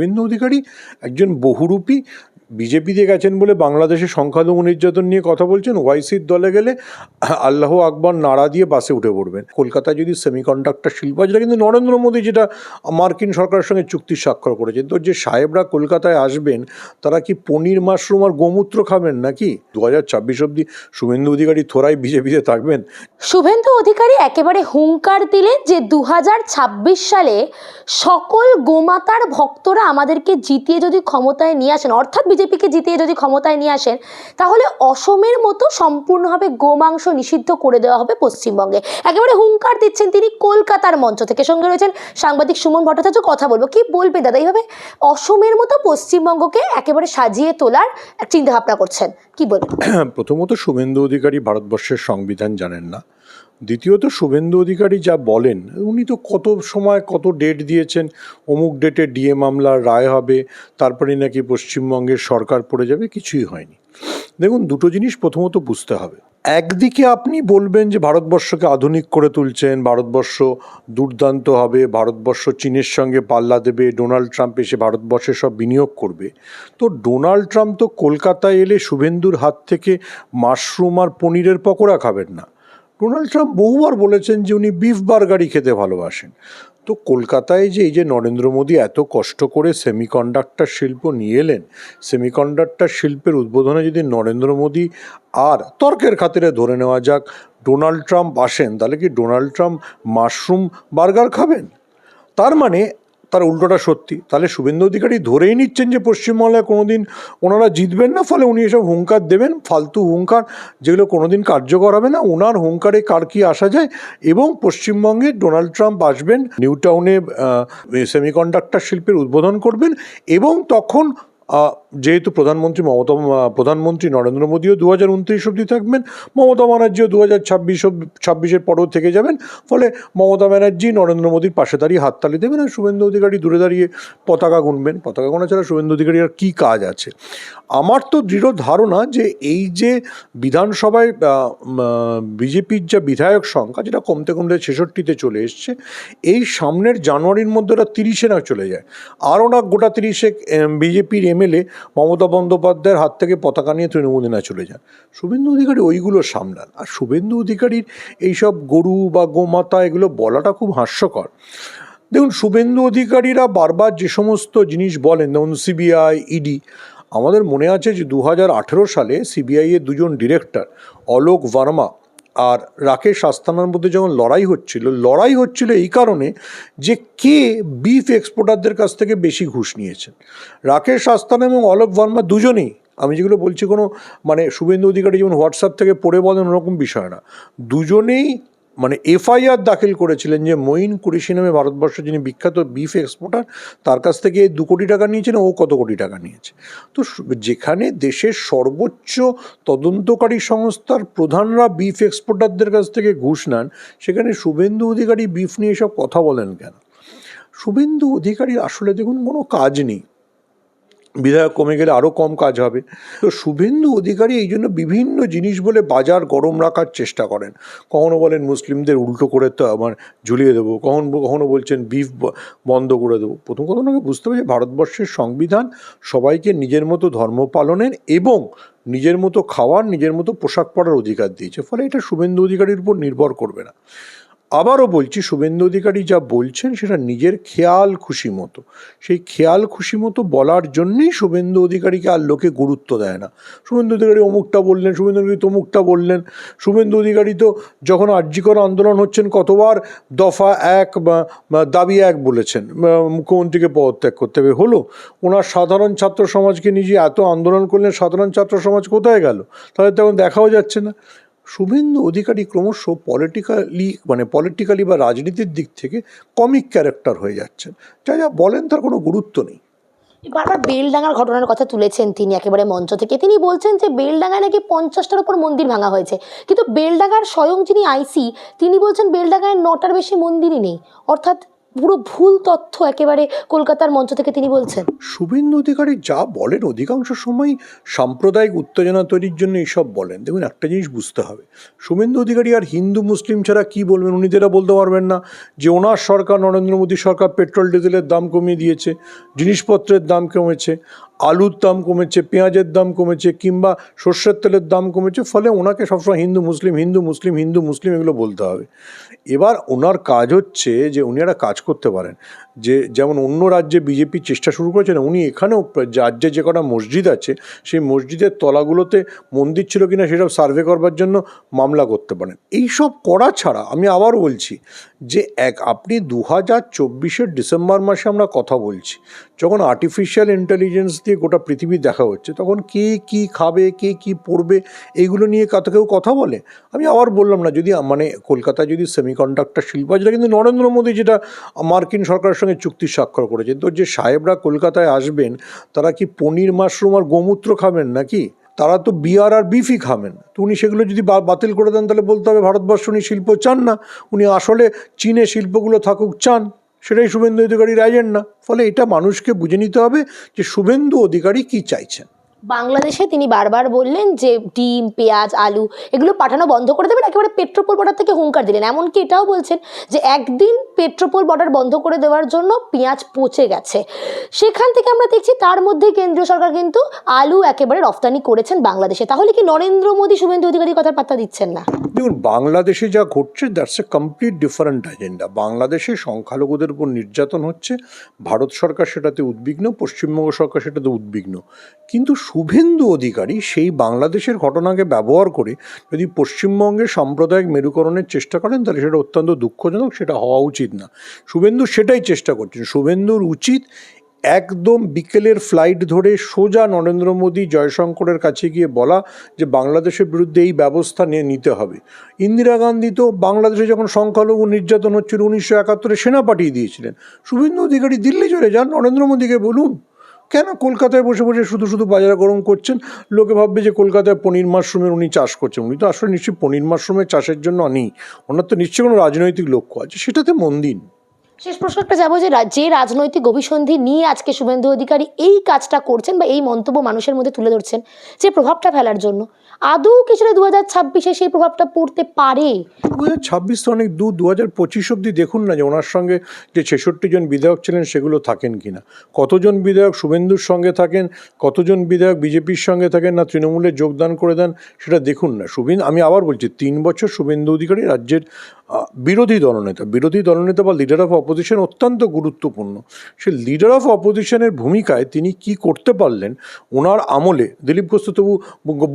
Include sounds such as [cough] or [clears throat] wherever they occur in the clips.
শুভেন্দু অধিকারী একজন বহুরূপী বিজেপিতে গেছেন বলে বাংলাদেশে সংখ্যালঘু নির্যাতন নিয়ে কথা বলছেন, ওয়াইসির দলে গেলে আল্লাহ আকবর নাড়া দিয়ে বাসে উঠে পড়বেন। কলকাতায় যদি সেমিকন্ডাক্টর শিল্প যেটা কিন্তু নরেন্দ্র মোদী যেটা মার্কিন সরকারের সঙ্গে চুক্তি স্বাক্ষর করেছেন। তো যে সাহেবরা কলকাতায় আসবেন, তারা কি পনির মাশরুম আর গোমূত্র খাবেন নাকি? দু হাজার ছাব্বিশ অব্দি শুভেন্দু অধিকারী থোড়াই বিজেপিতে থাকবেন। শুভেন্দু অধিকারী একেবারে হুঙ্কার দিলেন যে দু হাজার ছাব্বিশ সালে সকল গোমাতার ভক্তরা আমাদেরকে জিতিয়ে যদি ক্ষমতায় নিয়ে আসেন, অর্থাৎ বিজেপিকে জিতিয়ে যদি ক্ষমতায় নিয়ে আসেন, তাহলে অসমের মতো সম্পূর্ণভাবে গোমাংস নিষিদ্ধ করে দেওয়া হবে পশ্চিমবঙ্গে। একেবারে হুঙ্কার দিচ্ছেন তিনি কলকাতার মঞ্চ থেকে। সঙ্গে রয়েছেন সাংবাদিক সুমন ভট্টাচার্য, কথা বলব। কি বলবে দাদা? এইভাবে অসমের মতো পশ্চিমবঙ্গকে একেবারে সাজিয়ে তোলার চিন্তা ভাবনা করছেন। কি বলবেন [clears throat] প্রথমত শুভেন্দু অধিকারী ভারতবর্ষের সংবিধান জানেন না। দ্বিতীয়ত শুভেন্দু অধিকারী যা বলেন, উনি তো কত সময় কত ডেট দিয়েছেন। অমুক ডেটে ডিএ মামলার রায় হবে তারপরে নাকি পশ্চিমবঙ্গের সরকার পড়ে যাবে, কিছুই হয়নি। দেখুন, দুটো জিনিস প্রথমত বুঝতে হবে। একদিকে আপনি বলবেন যে ভারতবর্ষকে আধুনিক করে তুলছেন, ভারতবর্ষ দুর্দান্ত হবে, ভারতবর্ষ চীনের সঙ্গে পাল্লা দেবে, ডোনাল্ড ট্রাম্প এসে ভারতবর্ষে সব বিনিয়োগ করবে। তো ডোনাল্ড ট্রাম্প তো কলকাতায় এলে শুভেন্দুর হাত থেকে মাশরুম আর পনিরের পকোড়া খাবেন না। ডোনাল্ড ট্রাম্প বহুবার বলেছেন যে উনি বিফ বার্গারই খেতে ভালোবাসেন। তো কলকাতায় যে এই যে নরেন্দ্র মোদী এত কষ্ট করে সেমিকন্ডাক্টর শিল্প নিয়ে এলেন, সেমিকন্ডাক্টর শিল্পের উদ্বোধনে যদি নরেন্দ্র মোদী আর তর্কের খাতিরে ধরে নেওয়া যাক, ডোনাল্ড ট্রাম্প আসেন, তাহলে কি ডোনাল্ড ট্রাম্প মাশরুম বার্গার খাবেন? তার মানে তার উল্টোটা সত্যি। তাহলে শুভেন্দু অধিকারী ধরেই নিচ্ছেন যে পশ্চিমবাংলায় কোনোদিন ওনারা জিতবেন না, ফলে উনি এসব হুঙ্কার দেবেন, ফালতু হুঙ্কার যেগুলো কোনোদিন কার্যকর হবে না। ওনার হুঙ্কারে কার কি আসা যায় এবং পশ্চিমবঙ্গে ডোনাল্ড ট্রাম্প আসবেন, নিউ টাউনে সেমিকন্ডাক্টর শিল্পের উদ্বোধন করবেন এবং তখন যেহেতু প্রধানমন্ত্রী মমতা প্রধানমন্ত্রী নরেন্দ্র মোদীও দু হাজার উনত্রিশ অব্দি থাকবেন, মমতা ব্যানার্জিও দু হাজার ছাব্বিশ ছাব্বিশের পরেও থেকে যাবেন, ফলে মমতা ব্যানার্জি নরেন্দ্র মোদীর পাশে দাঁড়িয়ে হাততালি দেবেন আর শুভেন্দু অধিকারী দূরে দাঁড়িয়ে পতাকা গুনবেন। পতাকা গোনা ছাড়া শুভেন্দু অধিকারী আর কী কাজ আছে? আমার তো দৃঢ় ধারণা যে এই যে বিধানসভায় বিজেপির যা বিধায়ক সংখ্যা, যেটা কমতে কমতে ছেষট্টিতে চলে এসছে, এই সামনের জানুয়ারির মধ্যে ওরা তিরিশে না চলে যায়। আরও না গোটা তিরিশে বিজেপির এমএলএ মমতা বন্দ্যোপাধ্যায়ের হাত থেকে পতাকা নিয়ে তৃণমূলে না চলে যান। শুভেন্দু অধিকারী ওইগুলো সামলান। আর শুভেন্দু অধিকারীর এইসব গরু বা গোমাতা, এগুলো বলাটা খুব হাস্যকর। দেখুন, শুভেন্দু অধিকারীরা বারবার যে সমস্ত জিনিস বলেন, যেমন সিবিআই ইডি আমাদের মনে আছে যে দু হাজার আঠেরো সালে সিবিআইয়ের দুজন ডিরেক্টর, অলোক ভার্মা আর রাকেশ আস্তানার মধ্যে যখন লড়াই হচ্ছিল লড়াই হচ্ছিল এই কারণে যে কে বিফ এক্সপোর্টারদের কাছ থেকে বেশি ঘুষ নিয়েছেন। রাকেশ আস্তানা এবং অলোক ভার্মা দুজনেই, আমি যেগুলো বলছি কোনো মানে শুভেন্দু অধিকারী যেমন হোয়াটসঅ্যাপ থেকে পড়ে বলেন ওরকম বিষয় না। দুজনেই মানে এফআইআর দাখিল করেছিলেন যে মঈন কুরেশি নামে ভারতবর্ষের যিনি বিখ্যাত বিফ এক্সপোর্টার তার কাছ থেকে দু কোটি টাকা নিয়েছেন ও কত কোটি টাকা নিয়েছে। তো যেখানে দেশের সর্বোচ্চ তদন্তকারী সংস্থার প্রধানরা বিফ এক্সপোর্টারদের কাছ থেকে ঘুষ নেন, সেখানে শুভেন্দু অধিকারী বিফ নিয়ে সব কথা বলেন কেন? শুভেন্দু অধিকারী আসলে দেখুন কোনো কাজ নেই। বিধায়ক কমে গেলে আরও কম কাজ হবে। তো শুভেন্দু অধিকারী এই জন্য বিভিন্ন জিনিস বলে বাজার গরম রাখার চেষ্টা করেন। কখনো বলেন মুসলিমদের উল্টো করে তো আমার ঝুলিয়ে দেবো, কখন কখনো বলছেন বিফ বন্ধ করে দেবো। প্রথম কথা ওনাকে বুঝতে হবে যে ভারতবর্ষের সংবিধান সবাইকে নিজের মতো ধর্ম পালনের এবং নিজের মতো খাওয়ার, নিজের মতো পোশাক পরার অধিকার দিয়েছে। ফলে এটা শুভেন্দু অধিকারীর উপর নির্ভর করবে না। আবারও বলছি, শুভেন্দু অধিকারী যা বলছেন সেটা নিজের খেয়াল খুশি মতো। সেই খেয়াল খুশি মতো বলার জন্যেই শুভেন্দু অধিকারীকে আর লোকে গুরুত্ব দেয় না। শুভেন্দু অধিকারী অমুকটা বললেন, শুভেন্দু অধিকারী তমুকটা বললেন। শুভেন্দু অধিকারী তো যখন আর্যিকর আন্দোলন হচ্ছেন কতবার দফা এক দাবি এক বলেছেন মুখ্যমন্ত্রীকে পদত্যাগ করতে হবে। হলো, ওনার সাধারণ ছাত্র সমাজকে নিজে এত আন্দোলন করলেন, সাধারণ ছাত্র সমাজ কোথায় গেল? তাদের তেমন দেখাও যাচ্ছে না। শুভেন্দু অধিকারী ক্রমশ পলিটিক্যালি মানে পলিটিক্যালি বা রাজনীতির দিক থেকে কমিক ক্যারেক্টার হয়ে যাচ্ছেন। যা যা বলেন তার কোনো গুরুত্ব নেই। বারবার বেলডাঙ্গার ঘটনার কথা তুলেছেন তিনি একেবারে মঞ্চ থেকে। তিনি বলছেন যে বেলডাঙ্গায় নাকি পঞ্চাশটার উপর মন্দির ভাঙা হয়েছে। কিন্তু বেলডাঙ্গার স্বয়ং যিনি আইসি, তিনি বলছেন বেলডাঙ্গায় নটার বেশি মন্দিরই নেই। অর্থাৎ পুরো ভুল তথ্য একেবারে কলকাতার মঞ্চ থেকে তিনি বলছেন। শুভেন্দু অধিকারী যা বলেন অধিকাংশ সময় সাম্প্রদায়িক উত্তেজনা তৈরির জন্য এইসব বলেন। দেখুন, একটা জিনিস বুঝতে হবে। শুভেন্দু অধিকারী আর হিন্দু, মুসলিম ছাড়া কি বলবেন? উনি যেটা বলতে পারবেন না যে ওনার সরকার, নরেন্দ্র মোদী সরকার পেট্রোল, ডিজেলের দাম কমিয়ে দিয়েছে, জিনিসপত্রের দাম কমেছে। আলুর দাম কমেছে, পেঁয়াজের দাম কমেছে কিংবা সর্ষের তেলের দাম কমেছে, ফলে ওনাকে সবসময় হিন্দু মুসলিম হিন্দু মুসলিম হিন্দু মুসলিম এগুলো বলতে হবে। এবার ওনার কাজ হচ্ছে যে উনি একটা কাজ করতে পারেন, যে যেমন অন্য রাজ্যে বিজেপি চেষ্টা শুরু করেছেন উনি এখানেও রাজ্যে যে কটা মসজিদ আছে, সেই মসজিদের তলাগুলোতে মন্দির ছিল কিনা সেসব সার্ভে করবার জন্য মামলা করতে পারেন। এইসব করা ছাড়া আমি আবার বলছি যে এক, আপনি দু হাজার চব্বিশের ডিসেম্বর মাসে আমরা কথা বলছি, যখন আর্টিফিশিয়াল ইন্টেলিজেন্স দিয়ে গোটা পৃথিবী দেখা হচ্ছে, তখন কে কি খাবে, কে কি পড়বে এইগুলো নিয়ে কত কেউ কথা বলে। আমি আবার বললাম না, যদি মানে কলকাতায় যদি সেমিকন্ডাক্টর শিল্প যেটা কিন্তু নরেন্দ্র মোদী যেটা মার্কিন সরকারের সঙ্গে চুক্তি স্বাক্ষর করেছে, তো যে সাহেবরা কলকাতায় আসবেন, তারা কি পনির মাশরুম আর গোমূত্র খাবেন নাকি? তারা তো বিয়ার আর বিফই খাবেন। তো উনি সেগুলো যদি বাতিল করে দেন, তাহলে বলতে হবে ভারতবর্ষ উনি শিল্প চান না, উনি আসলে চীনে শিল্পগুলো থাকুক, চান। সেটাই শুভেন্দু অধিকারীর এজেন্ডা ফলে এটা মানুষকে বুঝে নিতে হবে যে শুভেন্দু অধিকারী কি চাইছেন। বাংলাদেশে তিনি বারবার বললেন যে ডিম, পেঁয়াজ, আলু এগুলো পাঠানো বন্ধ করে দেবেন, একেবারে পেট্রোপোল বর্ডার থেকে হুঙ্কার দিলেন। এমনকি এটাও বলছেন যে একদিন পেট্রোপোল বর্ডার বন্ধ করে দেওয়ার জন্য পেঁয়াজ পচে গেছে। সেখান থেকে আমরা দেখছি তার মধ্যে কেন্দ্রীয় সরকার কিন্তু আলু একেবারে রফতানি করেছেন বাংলাদেশে। তাহলে কি নরেন্দ্র মোদী শুভেন্দু অধিকারী কথা পাত্তা দিচ্ছেন না? দেখুন, বাংলাদেশে যা ঘটছে that's a complete different agenda বাংলাদেশে সংখ্যালঘুদের উপর নির্যাতন হচ্ছে, ভারত সরকার সেটাতে উদ্বিগ্ন, পশ্চিমবঙ্গ সরকার সেটাতে উদ্বিগ্ন। কিন্তু শুভেন্দু অধিকারী সেই বাংলাদেশের ঘটনাকে ব্যবহার করে যদি পশ্চিমবঙ্গের সাম্প্রদায়িক মেরুকরণের চেষ্টা করেন, তাহলে সেটা অত্যন্ত দুঃখজনক, সেটা হওয়া উচিত না। শুভেন্দু সেটাই চেষ্টা করছেন। শুভেন্দুর উচিত একদম বিকেলের ফ্লাইট ধরে সোজা নরেন্দ্র মোদী জয়শঙ্করের কাছে গিয়ে বলা যে বাংলাদেশের বিরুদ্ধে এই ব্যবস্থা নিয়ে নিতে হবে। ইন্দিরা গান্ধী তো বাংলাদেশে যখন সংখ্যালঘু নির্যাতন হচ্ছিল, উনিশশো একাত্তরে সেনা পাঠিয়ে দিয়েছিলেন। শুভেন্দু অধিকারী দিল্লি চলে যান, নরেন্দ্র মোদীকে বলুন। কেন কলকাতায় বসে বসে শুধু শুধু বাজার গরম করছেন? লোকে ভাববে যে কলকাতায় পনির মাশরুমের উনি চাষ করছেন। উনি তো আসলে নিশ্চয়ই পনির মাশরুমের চাষের জন্য নেই ওনার তো নিশ্চয়ই কোনো রাজনৈতিক লক্ষ্য আছে। সেটাতে মন দিন। শেষ প্রশ্নটা যাব যে যে রাজনৈতিক অভিসন্ধি নিয়ে আজকে শুভেন্দু অধিকারী এই কাজটা করছেন বা এই মন্তব্য মানুষের মধ্যে তুলে ধরছেন, যে প্রভাবটা ফেলার জন্য আদৌ কিছুটা দু হাজার ছাব্বিশে সেই প্রভাবটা পড়তে পারে? দু হাজার ছাব্বিশ তো অনেক দূর দু হাজার পঁচিশ অব্দি দেখুন না যে ওনার সঙ্গে যে ছেষট্টি জন বিধায়ক ছিলেন সেগুলো থাকেন কি না। কতজন বিধায়ক শুভেন্দুর সঙ্গে থাকেন, কতজন বিধায়ক বিজেপির সঙ্গে থাকেন, না তৃণমূলে যোগদান করে দেন, সেটা দেখুন না। শুভেন্দু আমি আবার বলছি, তিন বছর শুভেন্দু অধিকারী রাজ্যের বিরোধী দলনেতা বিরোধী দলনেতা বা লিডার অফ অপোজিশন অত্যন্ত গুরুত্বপূর্ণ। সে লিডার অফ অপোজিশনের ভূমিকায় তিনি কি করতে পারলেন, ওনার আমলে, দিলীপ ঘোষ তবু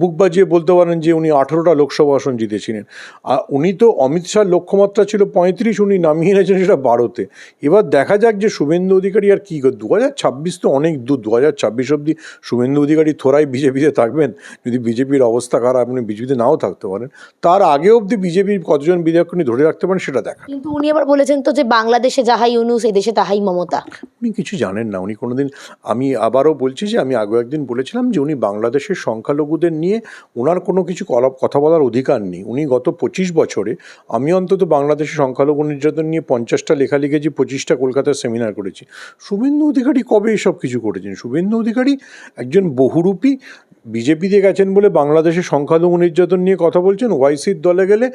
বুক বাজিয়ে বলতে পারেন যে উনি আঠেরোটা লোকসভা আসন জিতেছিলেন। আর উনি তো অমিত শাহর লক্ষ্যমাত্রা ছিল পঁয়ত্রিশ, উনি নামিয়ে এনেছেন সেটা বারোতে। এবার দেখা যাক যে শুভেন্দু অধিকারী আর কী দু হাজার ছাব্বিশ তো অনেক দূর, দু হাজার ছাব্বিশ অব্দি শুভেন্দু অধিকারী থোড়াই বিজেপিতে থাকবেন, যদি বিজেপির অবস্থা খারাপ আপনি বিজেপিতে নাও থাকতে পারেন। তার আগে অবধি বিজেপির কতজন বিধায়ক ধরে রাখতে পারেন সেটা দেখা কিন্তু উনি আবার বলেছেন তো যে বাংলাদেশে যাহাই ইউনুস এদেশে তাহাই মমতা। উনি কিছু জানেন না উনি কোনোদিন আমি আবারও বলছি যে আমি আগে একদিন বলেছিলাম যে উনি বাংলাদেশের সংখ্যালঘুদের নিয়ে ওনার কোনো কিছু কথা বলার অধিকার নেই। উনি গত পঁচিশ বছরে আমি অন্তত বাংলাদেশের সংখ্যালঘু নির্যাতন নিয়ে পঞ্চাশটা লেখা লিখেছি পঁচিশটা কলকাতায় সেমিনার করেছি। শুভেন্দু অধিকারী কবে এসব কিছু করেছেন? শুভেন্দু অধিকারী একজন বহুরূপী বিজেপিতে গেছেন বলে বাংলাদেশের সংখ্যালঘু নির্যাতন নিয়ে কথা বলছেন, ওয়াইসির দলে গেলে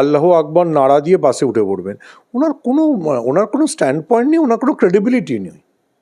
আল্লাহ আকবর নাড়া দিয়ে বাসে উঠে পড়বেন। ওনার কোনো ওনার কোনো স্ট্যান্ড পয়েন্ট নেই, ওনার কোনো ক্রেডিবিলিটি নেই।